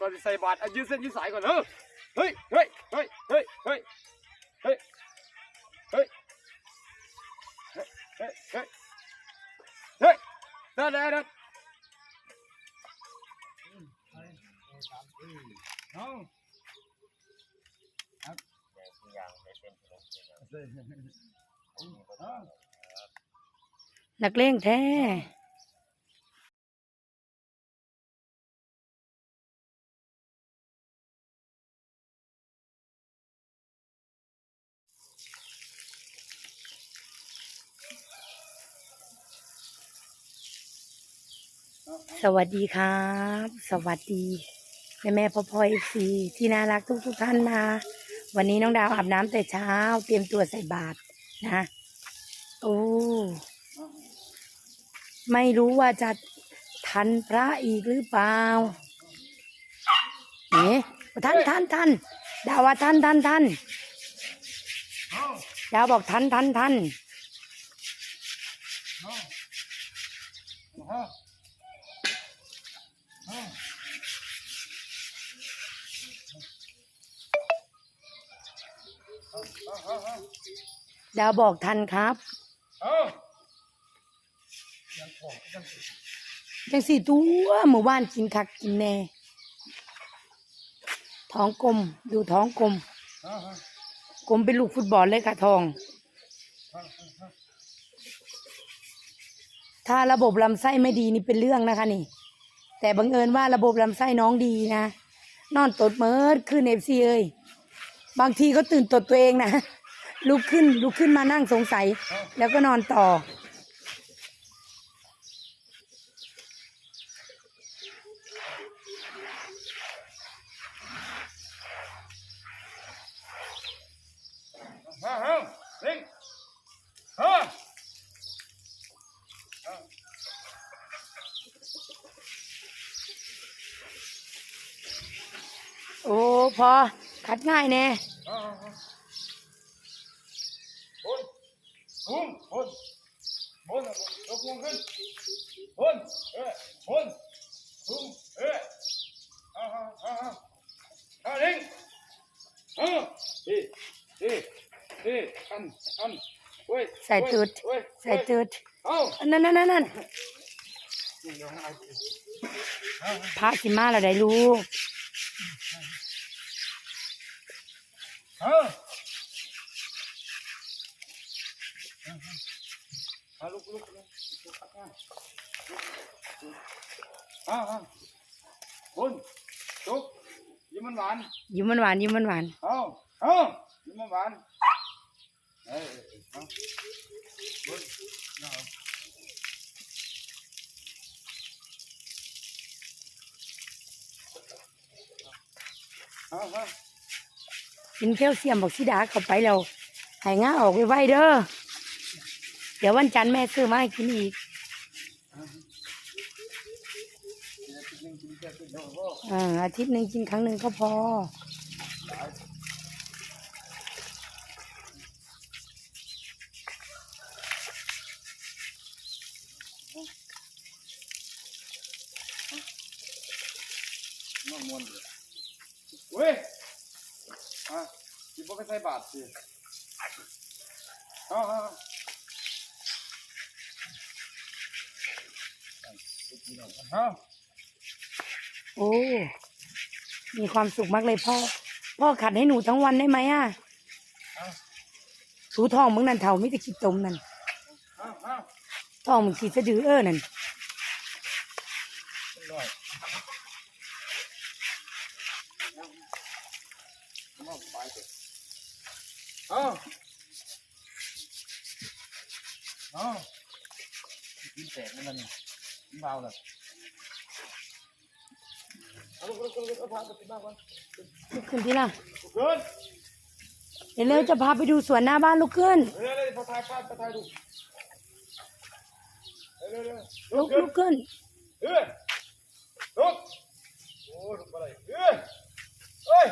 ก่อนใส่บาตรยืดเส้นยืดสายก่อนเออเฮ้ยเฮ้ยเฮ้ยเฮ้ยเฮ้ยเฮ้ยเฮ้ยเฮ้ยเฮ้ยเฮ้ยเฮ้ยเดินเดินเดินเอาเอานักเลงแท้ สวัสดีครับ สวัสดีแม่แม่พ่อพ่อเอฟซีที่น่ารักทุกทุกท่านนะวันนี้น้องดาวอาบน้ำแต่เช้า เตรียมตัวใส่บาตรนะโอ้ไม่รู้ว่าจะทันพระอีกหรือเปล่าเอ๊ะทันทันทันดาวว่าทันทันทันดาวบอกทันทันทันาเอาเอา ดาวบอกทันครับเอาจังสี่ตัวเมื่อวานกินคักกินแน่ ท้องกลมดูท้องกลม เอาเอากลมเป็นลูกฟุตบอลเลยค่ะทอง ถ้าระบบลำไส้ไม่ดีนี่เป็นเรื่องนะคะนี่ แต่บังเอิญว่าระบบลำไส้น้องดีนะ นอนตดเมิดขึ้นเอฟซีเอ้ยบางทีก็ตื่นตดตัวเองนะ ลุกขึ้นลุกขึ้นมานั่งสงสัย แล้วก็นอนต่อเอาเอาเร่งเอาโอ้พอคัดง่ายแน่ เอาเอาเอาบนบนบนยกมือขึ้นบนเอ้ยบนบุ้มเอ้ยเอาเอาเอาเอาเอาเร่งเอาดีดีดีอันอันเว้ยใส่ตืดเว้ยใส่ตืดเอานั่นนั่นนั่นนั่นพระสิมาแล้วได้ลูกเอา เอาลุกลุกลุกเอาเอาบนลุกยิ้มมันหวานยิ้มมันหวานยิ้มมันหวานเอาเอายิ้มมันหวานเอ้ยเอาบนเอาเอาเอากินแคลเซียมบอกสิดาเข้าไปแล้วหายง่าออกไวๆเด้อ เดี๋ยววันจันทร์แม่ซื้อมาให้กินอีกเอออาทิตย์หนึ่งกินครั้งหนึ่งก็พอม่วนมวนเลยเว้ยอะที่พวกก็ใส่บาทสิเอาเอ โอ้ มีความสุขมากเลยพ่อ พ่อขัดให้หนูทั้งวันได้ไหมอะเอาถูทองมึงนั่นเท่ามิตรขี้ตมนั่นเอาเอาทองมึงขี้สะดือเออนั่นเป็นร้อยเอาเอาไปเถอะเอาเอากินแตกนั่นน่ะนี่กิน เบาลยลุกขึ้นที่ล่ะเดี๋ยวเรจะพาไปดูสวนหน้าบ้านลุกขึ้นลุกลุกขึ้นลุกโอ้ลุกอะไเฮ้ย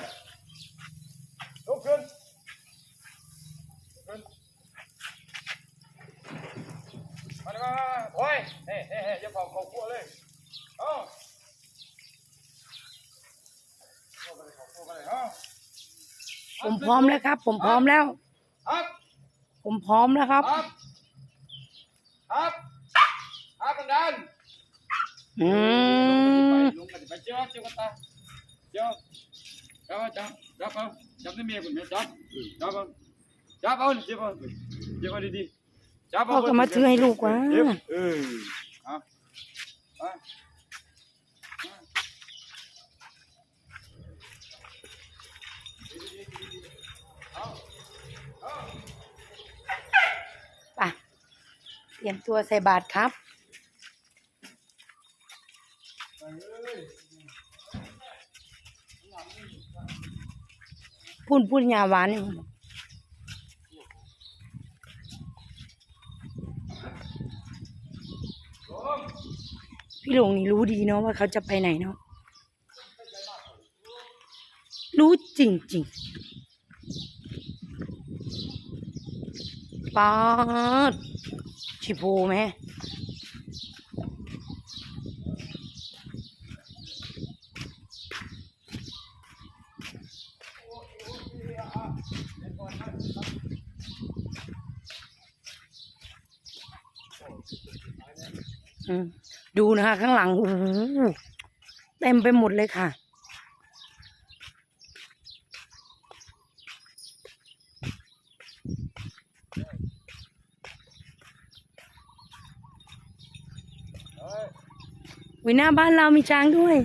พร้อมแล้วครับ ผมพร้อมแล้ว ครับผมพร้อมแล้วครับ ครับครับครับกันดันอืมลงกันไปเจ้าเจ้ากันตาเจ้าจับจับจับเอาจับในเมียคุณแม่จับจับเอาจับเอาเจ็บเอาเจ็บเอาดีๆจับเอาพ่อก็มาถือให้ลูกวะเจ็บเออเอาเอา ไป เตรียมตัวใส่บาตรครับพูนพูนยาหวานพี่หลงนี่รู้ดีเนาะว่าเขาจะไปไหนเนาะรู้จริงๆป๊าด ชิโพไหมดูนะคะ ข้างหลังเต็มไปหมดเลยค่ะ วิหน้าบ้านเรามีช้างด้วย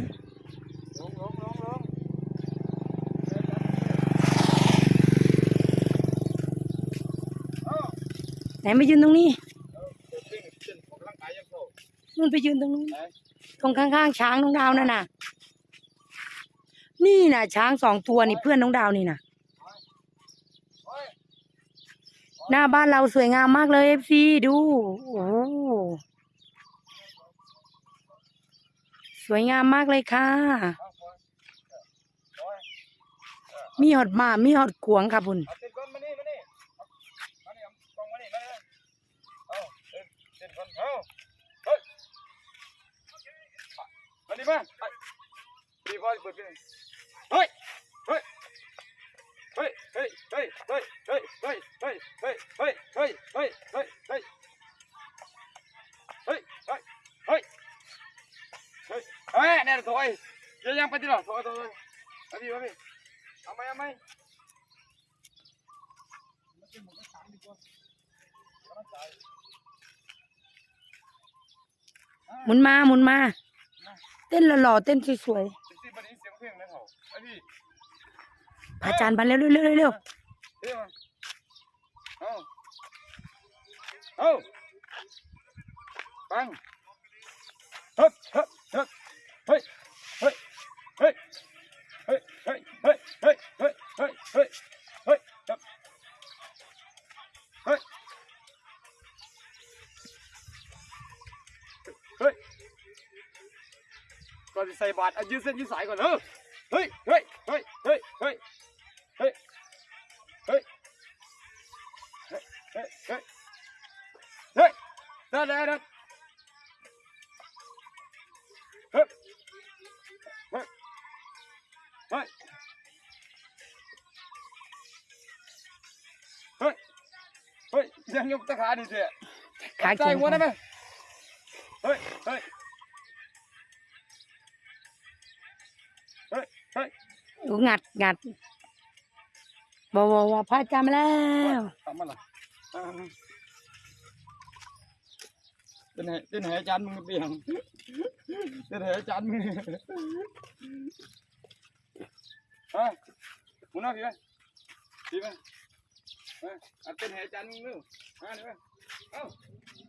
ลงลงลงลงเอาไหนมายืนตรงนี้นู่นไปยืนตรงนู้นตรงข้างๆช้างน้องดาวนั่นน่ะ นี่น่ะ ช้างสองตัวนี่เพื่อนน้องดาวนี่น่ะ หน้าบ้านเราสวยงามมากเลยเอฟซีดู โอ้โห สวยงามมากเลยค่ะเอาก่อนเฮ้ยมีหอดหมามีหอดขวงค่ะบุญเอาเต้นก่อนมานี่มานี่เอามานี่เอากล้องมานี่มานี่เอาเต้นเต้นก่อนเอาเฮ้ยมานี่มาไปดีพอเปิดเพลงเฮ้ย เฮ้ย เฮ้ย เฮ้ย เฮ้ย เฮ้ย เฮ้ย เฮ้ย เฮ้ย เฮ้ย เฮ้ย เฮ้ย เฮ้ย เฮ้ย เฮ้ยเฮ้ยเฮ้ยเฮ้ยเฮ้ย เฮ้ยเนี่ยถอยยังยังไปที่หรอถอยถอยมาพี่มาพี่เอาไหมเอาไหมหมุนมาหมุนมา เต้นหล่อๆเต้นสวยสิบสี่บันนี้เสียงเพลงนะเขาไอ้พี่ๆพระอาจารย์มาเร็วๆเร็วๆเร็วเฮ้ยมาเอาเอาปังเฮ้ยเฮ้ย อนจะใส่บาตรอะยืดเส้นยืดสายก่อนเออเฮ้ยเฮ้ยเฮ้ยเดูงัดงัดบอกว่าพระจารย์มาแล้วทำมันล่ะอ่าเป็นไงเป็นไงอาจารย์มึงเปลี่ยนเป็นไงอาจารย์มึงฮะมึงน่าพี่ไหมพี่ไหมฮะอะเป็นไงอาจารย์มึงนู่นฮะนี่ไหมเอ้า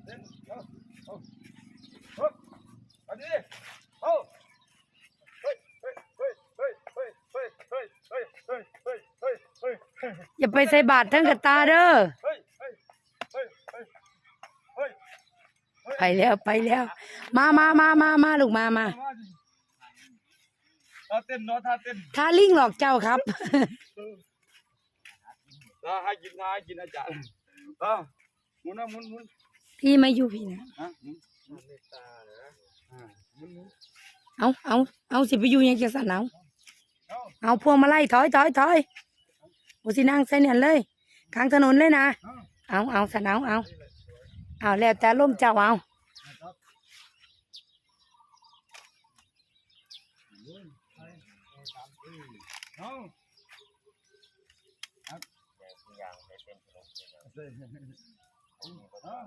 เต้นเอ้าเอ้าเฮ้ยเอันนี้เอ้า อย่าไปใส่บาตรทั้งกับตาเด้อไปแล้วไปแล้ว มามามามามาลูกมามาท่าเต้นเนาะท่าเต้นท่าลิงหลอกเจ้าครับท่าให้กินท่าให้กินอาจารย์อ่ามุนนะมุนมุนพี่ไม่อยู่พี่นะเอาเอาเอาสิไปอยู่ยังจะสั่นเอาเอาพวงมาไล่ถอยถอยถอย กูสินั่งใส่เนี่ยเลยกลางถนนเลยนะเอาเอาสนเอาเอาเอาแล้วแต่ล่มเจ้าเอานะครับเอาเอา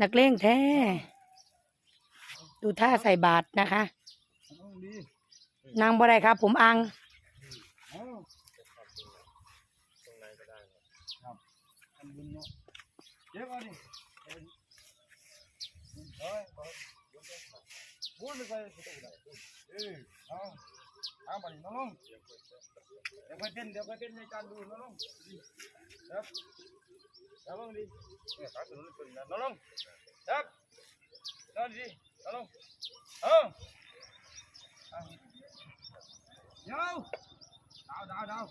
นักเลงแท้ ดูท่าใส่บาทนะคะ นางบ่ได้ครับ ผมอัง อะไรก็ได้ครับครับทำบุญเนาะเดี๋ยวก่อนดิเฮ้ยก่อนบุญไปสุดท้ายเลยเออเอาเอาไปน้องเดี๋ยวไปเป็นเดี๋ยวไปเป็นในการดูน้องครับน้องดิเนี่ยขาดนุนคนนั้นน้องครับน้องดิน้องเออ vô đâu đâu đâu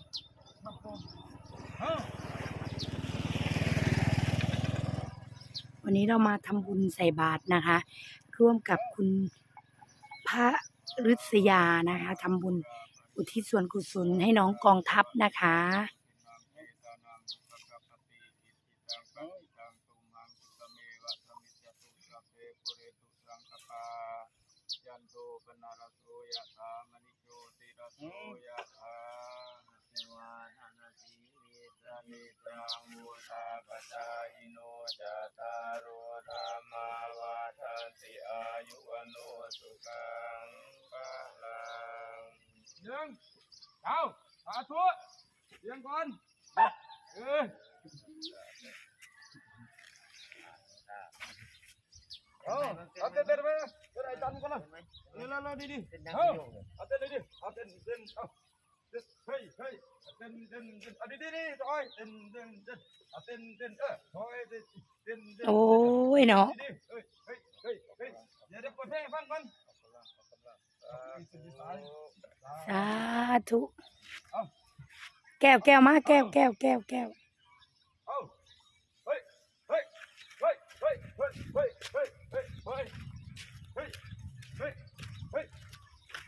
วันนี้เรามาทำบุญใส่บาตรนะคะ ร่วมกับคุณพระฤษยานะคะทำบุญอุทิศส่วนกุศลให้น้องกองทัพนะคะยันโตปนารโสยะธามณิโชติรโสยะธาเทวานานาสี วิตังมุตาปจายโนจาตารโอธรรมาวาทติอายุวโนสุขังภะลังยังเอาสาธุเรียงก่อนเออเอาเอาเต้นเต้นไปนะเต้นไอ้จันกันนะเร็วเร็วเร็วดีดีเอาเอาเต้นดีดีเอาเต้นเต้นเอา โอ้ยเนาะสาธุแก้วแก้วมาแก้วแก้วแก้วแก้ว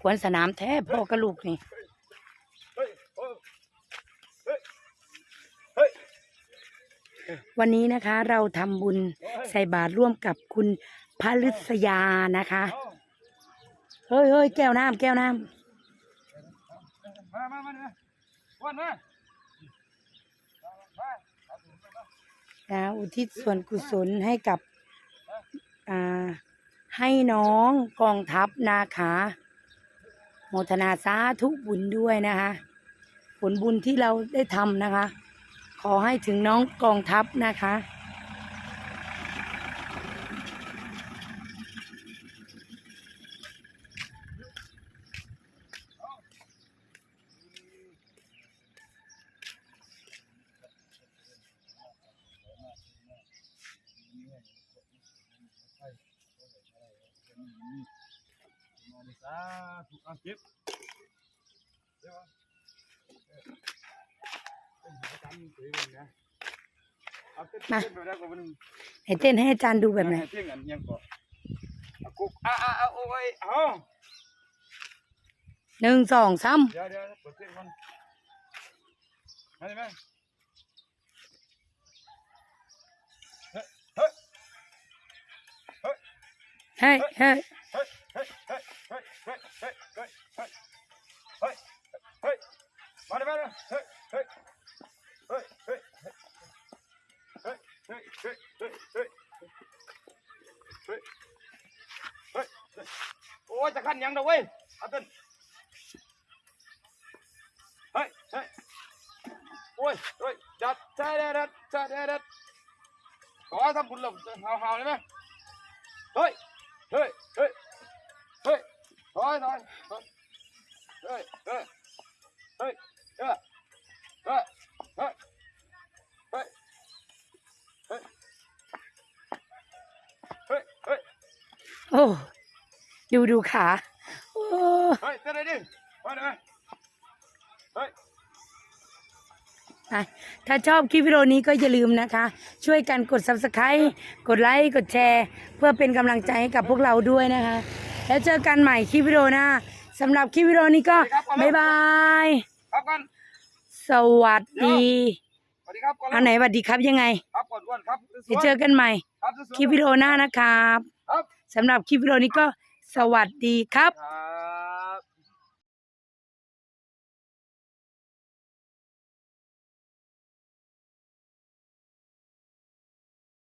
ควรสนามแท้พ่อกระลูกนี่ วันนี้นะคะเราทำบุญใส่บาตรร่วมกับคุณพระฤษยานะคะเอาเฮ้ยเฮ้ยแก้วน้ำแก้วน้มามามาเนี่ยวันมามาเอาถุงมาำนะอุทิศส่วนกุศลให้กับอ่าให้น้องกองทัพนะคะโมทนาสาธุบุญด้วยนะคะ ผลบุญที่เราได้ทำนะคะ ขอให้ถึงน้องกองทัพนะคะมาดิสาธุ มาให้เต้นให้อาจารย์ดูแบบไหนเต้นอันยังก่อนกุกอ้าอ้าโอ้ยเอาหนึ่งสองสามเดี๋ยวเดี๋ยวเปิดเต้นมันมาได้ไหมเฮ้ยเฮ้ยมาได้ไหมเฮ้ยเฮ้ย เฮ้ยเฮ้ยเฮ้ยเฮ้ยเฮ้ยเฮ้โอ้ยจะขั้นยังเด้อเว้ยอาเต้นเฮ้ยเฮ้ยโอ้ยโอ้ยจัดใช่ได้ดัดใช่ได้ดัดขอทำบุญหลบเฮาเฮาได้ไหม ดูดูขาโอ้เฮ้ยเต้นเลยดิไปเลยเฮ้ยอะถ้าชอบคลิปวิดีโอนี้ก็อย่าลืมนะคะ ช่วยกันกด subscribe กดไลค์ กดแชร์ เพื่อเป็นกำลังใจให้กับพวกเราด้วยนะคะ แล้วเจอกันใหม่คลิปวิดีโอหน้าสำหรับคลิปวิดีโอนี้ก็บ๊ายบาย ครับกันสสวัสดี สวัสดีครับก่อนอันไหนสวัสดีครับยังไง ครับก่อนอ้วนครับสเดี๋ยววยเจอกันใหม่ ครับสวยคลิปวิดีโอหน้านะครับครับ สำหรับคลิปวิดีโอนี้ก็ สวัสดีครับ